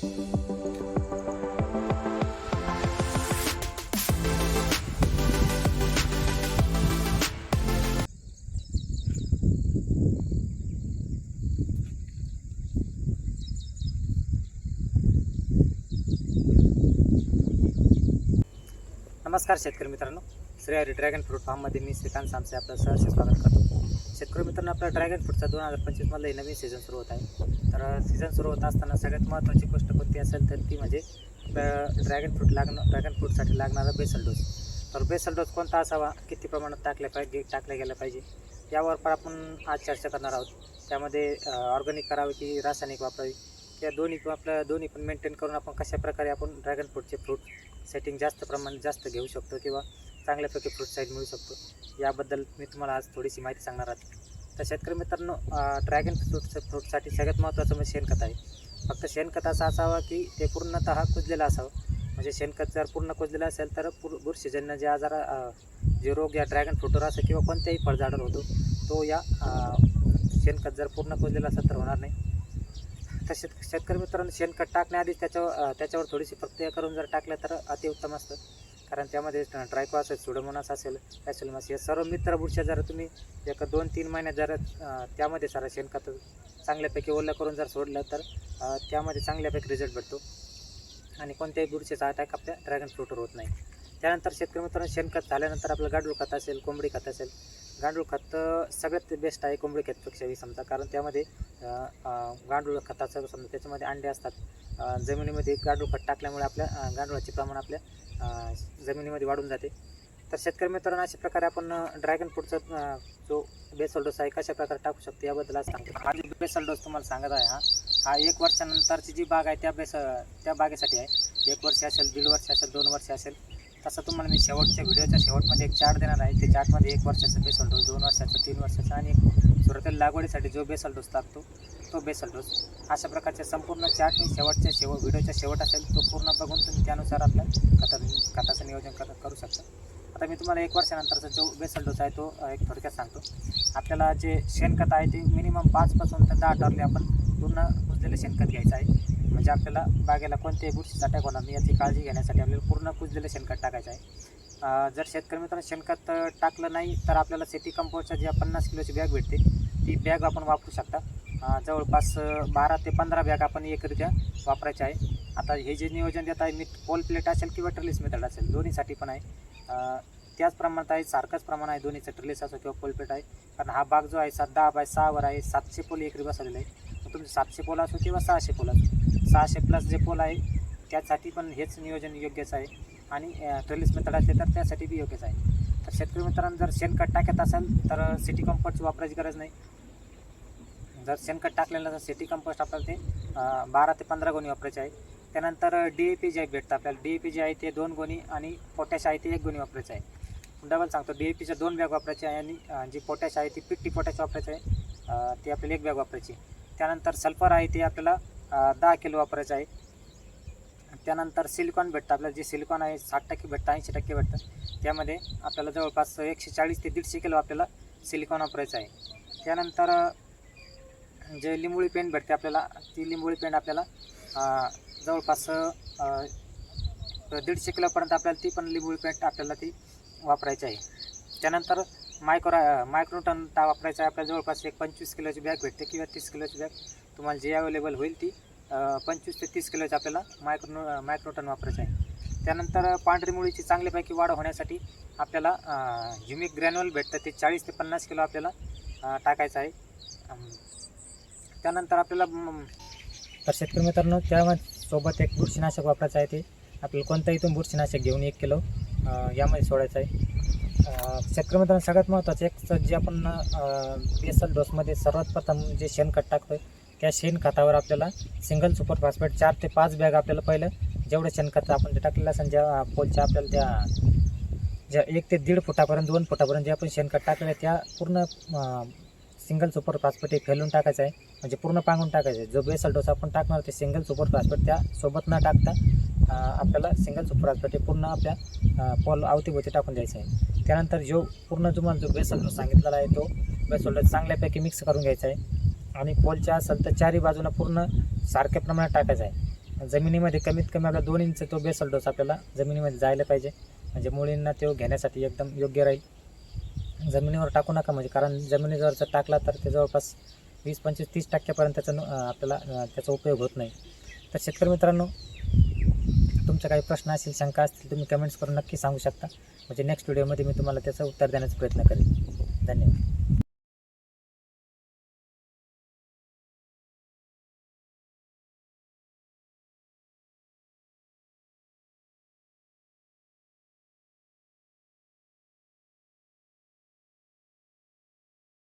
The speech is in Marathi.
नमस्कार शेतकरी मित्रांनो श्री हरी ड्रॅगन फ्रूट फार्ममध्ये मी श्रीकांत सामसे आपलं सहर्ष स्वागत करतो शेतकरी मित्रांनो आपला ड्रॅगन फ्रूटचा दोन हजार पंचवीसमधला नवीन सीझन सुरू होत आहे. तर सीझन सुरू होत असताना सगळ्यात महत्त्वाची गोष्ट कोणती असेल तर ती म्हणजे ड्रॅगन फ्रूट लागणं ड्रॅगन फ्रूटसाठी लागणारा बेसल डोस तर बेसल डोस कोणता असावा किती प्रमाणात टाकल्या पाहिजे टाकल्या गेल्या पाहिजे यावर पण आपण आज चर्चा करणार आहोत. त्यामध्ये ऑर्गॅनिक करावी की रासायनिक वापरावी या दोन्ही आपल्या दोन्ही पण मेंटेन करून आपण कशाप्रकारे आपण ड्रॅगन फ्रूटचे फ्रूट सेटिंग जास्त प्रमाणात जास्त घेऊ शकतो किंवा चांगल्यापैकी फ्रूट साईड मिळू शकतो. याबद्दल मी तुम्हाला आज थोडीशी माहिती सांगणार आहे. तर शेतकरी मित्रांनो ड्रॅगन फ्रूट फ्रूटसाठी सगळ्यात महत्त्वाचं म्हणजे शेणखत आहे. फक्त शेणखत असं असावं की ते पूर्णतः कुजलेलं असावं. म्हणजे शेणखत जर पूर्ण कुजलेलं असेल तर पूर बुरशीजन्य जे आजार जे रोग या ड्रॅगन फ्रूटवर असेल किंवा कोणत्याही फळझाडावर होतो तो या शेणखत जर पूर्ण कुजलेलं असेल तर होणार नाही. तसेच शेतकरी मित्रांनो शेणखत टाकण्याआधी त्याच्यावर त्याच्यावर थोडीशी प्रक्रिया करून जर टाकलं तर अतिउत्तम असतं. कारण त्यामध्ये ट्रायको असेल सुडोमोनास असेल कॅल्शियम या सर्व मित्र बुरशा जर तुम्ही एक दोन तीन महिन्यात जर त्यामध्ये सारा शेणखत चांगल्यापैकी ओलं करून जर सोडलं तर त्यामध्ये चांगल्यापैकी रिझल्ट भेटतो. आणि कोणत्याही बुरशीचा अटॅक आपल्या ड्रॅगन फ्रूटवर होत नाही. त्यानंतर शेतकरी मित्रांनो शेणखत झाल्यानंतर आपलं गांडूळ खत असेल कोंबडी खत असेल. गांडूळ खत सगळ्यात बेस्ट आहे कोंबडी खतपेक्षाही समजा कारण त्यामध्ये गांडूळ खताचं समजा त्याच्यामध्ये अंडे असतात. जमिनीमध्ये गांडूळ खत टाकल्यामुळे आपल्या गांडूळाचे गांडुळाचे प्रमाण आपल्या जमिनीमध्ये वाढून जाते. तर शेतकरी मित्रांनो अशा प्रकारे आपण ड्रॅगन फ्रूटचा जो बेसल डोस आहे कशा प्रकारे टाकू शकतो याबद्दल आज सांगतो. हा जो बेसल डोस तुम्हाला सांगत आहे हा. हा एक वर्षानंतरची जी बाग आहे त्या बेस त्या बागेसाठी आहे. एक वर्ष असेल दीड वर्ष असेल दोन वर्ष असेल. तसं तुम्हाला मी शेवटच्या व्हिडिओच्या शेवटमध्ये एक चार्ट देणार आहे. ते चार्टमध्ये एक वर्षाचा बेसल डोस दोन वर्षाचा तीन वर्षाचा आणि एक लागवडीसाठी जो बेसल डोस टाकतो तो बेसल डोस अशा प्रकारचे संपूर्ण चार्ट मी शेवटच्या शेवट व्हिडिओच्या शेवट असेल तो पूर्ण बघून तुम्ही त्यानुसार आपल्या खता खताचं नियोजन कर करू शकता. आता मी तुम्हाला एक वर्षानंतरचा जो बेसल डोस आहे तो एक थोडक्यात सांगतो. आपल्याला जे शेणखत आहे ते मिनिमम पाचपासून ते दहा टरले आपण पूर्ण कुजलेलं शेणखत घ्यायचं आहे. म्हणजे आपल्याला बागेला कोणत्याही बुरशीचा अटॅक होणार नाही याची काळजी घेण्यासाठी आपल्याला पूर्ण कुजलेलं शेणखत टाकायचं आहे. जर शेतकरी मित्रांनो शेणखत टाकलं नाही तर आपल्याला सिटी कंपोस्टच्या ज्या पन्नास किलोची बॅग भेटते ती बॅग आपण वापरू शकता. जवळपास बारा ते पंधरा बॅग आपण एकरित्या वापरायचे आहे. आता हे जे नियोजन देत आहे मी पोल प्लेट असेल किंवा ट्रिलिस मेथड असेल दोन्हीसाठी पण आहे. त्याच प्रमाणात आहे सारखंच प्रमाण आहे दोन्हीचं ट्रिलिस असो किंवा पोल प्लेट आहे. कारण हा बाग जो आहे सात दहा बाय सहावर आहे सातशे पोल एकरी बसवलेला आहे. तुमचे सातशे पोल असो किंवा सहाशे पोल असो. सहाशे प्लस जे पोल आहे त्यासाठी पण हेच नियोजन योग्यच आहे. आणि ट्रेलिस मेथड असले तर त्यासाठी बी योग्यच आहे. तर शेतकरी मित्रांनो जर शेणखत टाकत असेल तर सिटी कंपोस्टची वापरायची गरज नाही. जर शेणखत टाकलेलं तर सिटी कंपोस्ट आपल्याला ते बारा ते पंधरा गोणी वापरायचे आहे. त्यानंतर डी ए पी जे भेटतं आपल्याला. डी ए पी जे आहे ते दोन गोणी आणि पोटॅश आहे ते एक गोणी वापरायचं आहे. डबल सांगतो. डी ए पीच्या दोन बॅग वापरायचे आहे आणि जी पोटॅश आहे ती पिट्टी पोटॅश वापरायचं आहे. ती आपल्याला एक बॅग वापरायची त्यानंतर सल्फर आहे ते आपल्याला दहा किलो वापरायचं आहे. त्यानंतर सिलिकॉन भेटतं आपल्याला जे सिलिकॉन आहे साठ टक्के भेटतं ऐंशी टक्के भेटतं. त्यामध्ये आपल्याला जवळपास एकशे चाळीस ते दीडशे किलो आपल्याला सिलिकॉन वापरायचं आहे. त्यानंतर जे लिंबोळी पेंट भेटते आपल्याला ती लिंबोळी पेंट आपल्याला जवळपास दीडशे किलोपर्यंत आपल्याला ती पण लिंबोळी पेंट आपल्याला ती वापरायची आहे. त्यानंतर मायक्रो मायक्रोटन ता वापरायचा आहे. आपल्या जवळपास एक पंचवीस किलोची बॅग भेटते किंवा तीस किलोची बॅग. तुम्हाला जी अवेलेबल होईल ती पंचवीस ते तीस किलोची आपल्याला मायक्रो मायक्रोटन वापरायचं आहे. त्यानंतर पांढरी मुळीची चांगल्यापैकी वाढ होण्यासाठी आपल्याला ह्युमिक ग्रॅन्युअल भेटतं. ते चाळीस ते पन्नास किलो आपल्याला टाकायचं आहे. त्यानंतर आपल्याला तर शेतकरी मित्रांनो त्या सोबत एक बुरशीनाशक वापरायचं आहे ते. आपल्याला कोणतं इथून बुरशीनाशक घेऊन एक किलो यामध्ये सोडायचं आहे. शेतकरी सगळ्यात महत्त्वाचं एक तर जे आपण बेसल डोसमध्ये सर्वात प्रथम जे शेणखत टाकतो त्या शेणखतावर आपल्याला सिंगल सुपर फॉस्फेट चार ते पाच बॅग आपल्याला पहिलं जेवढं शेणखत आपण ते टाकलेलं असेल ज्या पोलच्या आपल्याला त्या ज्या एक ते दीड फुटापर्यंत दोन फुटापर्यंत जे आपण शेणखत टाकलेलं आहे त्या पूर्ण सिंगल सुपर फॉस्फेट हे फेलून टाकायचं आहे म्हणजे पूर्ण पांगून टाकायचं आहे. जो बेसल डोस आपण टाकणार ते सिंगल सुपर फॉस्फेट त्या सोबत न टाकता आपल्याला सिंगल सुपर फॉस्फेट हे पूर्ण आपल्या पॉल पोल अवतीभोवती टाकून द्यायचं आहे. त्यानंतर जो पूर्ण तुम्हाला जो बेसल सांगितलेला आहे तो बेसल चांगल्यापैकी मिक्स करून घ्यायचा आहे. आणि पोलच्या असेल तर चारही बाजूला पूर्ण सारख्या प्रमाणात टाकायचा आहे. जमिनीमध्ये कमीत कमी आपला दोन इंच तो बेसल डोस आपल्याला जमिनीमध्ये जायला पाहिजे. म्हणजे मुलींना तो घेण्यासाठी एकदम योग्य राहील. जमिनीवर टाकू नका म्हणजे कारण जमिनीवर जर टाकला तर ते जवळपास वीस पंचवीस तीस टक्क्यापर्यंत त्याचा आपल्याला त्याचा उपयोग होत नाही. तर शेतकरी मित्रांनो तुमचा काही प्रश्न असेल शंका असतील तुम्ही कमेंट्स करून नक्की सांगू शकता. म्हणजे नेक्स्ट व्हिडिओमध्ये मी तुम्हाला त्याचं उत्तर देण्याचा प्रयत्न करेन. धन्यवाद.